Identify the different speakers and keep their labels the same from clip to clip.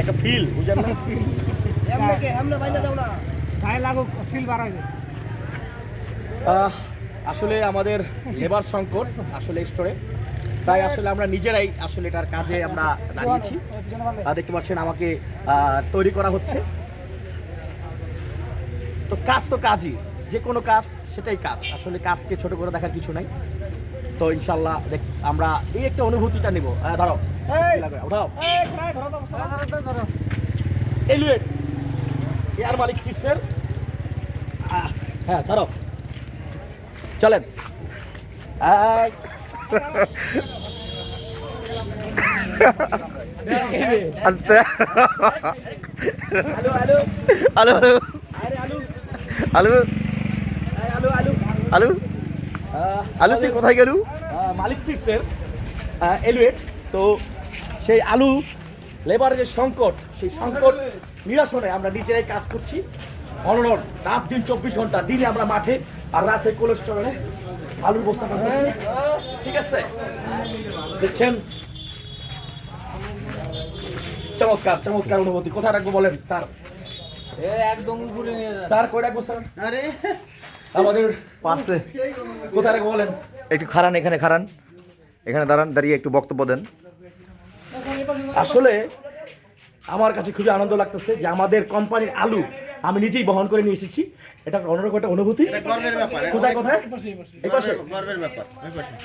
Speaker 1: একটা ফিল বুঝেন না? আসলে আমাদের লেবার সংকট আসলে স্টোরে তাই আসলে আমরা নিজেরাই আসলে এটার কাজে আমরা দাঁড়িয়েছি দেখতে পাচ্ছেন আমাকে তৈরি করা হচ্ছে। তো কাজ তো কাজই যে কোনো কাজ সেটাই কাজ। আসলে কাজকে ছোট করে দেখার কিছু নাই। তো ইনশাল্লাহ দেখ আমরা এই একটা অনুভূতিটা নেব। ধরো।
Speaker 2: এই!
Speaker 1: উঠাও।
Speaker 2: ধরো ধরো
Speaker 1: এলুয়েট এয়ার মালিক সিক্সের হ্যাঁ ছাড়ো। চলেন।
Speaker 3: আস্তে।
Speaker 1: আলু আলু।
Speaker 3: আলু আলু।
Speaker 1: আলু।
Speaker 3: আলু।
Speaker 1: আলু আলু।
Speaker 3: তুই কোথায় গেলু?
Speaker 1: মালিক সিক্সের এলুয়েট তো সেই আলু লেবারের যে সংকট সেই সংকট নিরসনে আমরা নিজেরাই কাজ করছি। অনরন রাত দিন চব্বিশ ঘণ্টা দিনে আমরা মাঠে আর রাতে কোলেস্টোরলে আলুর বস্তা ঠিক আছে? দেখছেন? চমৎকার চমৎকার অনুভূতি। কোথায় রাখব বলেন স্যার?
Speaker 2: একদম উপরে নিয়ে
Speaker 1: স্যার কই রাখব স্যার?
Speaker 2: আরে।
Speaker 1: আমাদের
Speaker 3: পাশে।
Speaker 1: কোথায় রাখব বলেন?
Speaker 3: একটু খারান এখানে খারান এখানে দাঁড়ান দাঁড়িয়ে একটু বক্তব্য দেন।
Speaker 1: আসলে আমার কাছে খুবই আনন্দ লাগতেছে যে আমাদের কোম্পানির আলু আমি নিজেই বহন করে নিয়ে এসেছি। এটা অন্যরকম একটা অনুভূতি। কোথায় কোথায়।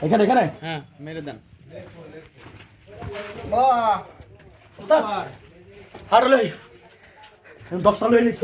Speaker 1: এখানে এখানে?
Speaker 4: হ্যাঁ মেরে দেন।
Speaker 2: বাহ
Speaker 1: আর লই। দশটা লই নিচ্ছি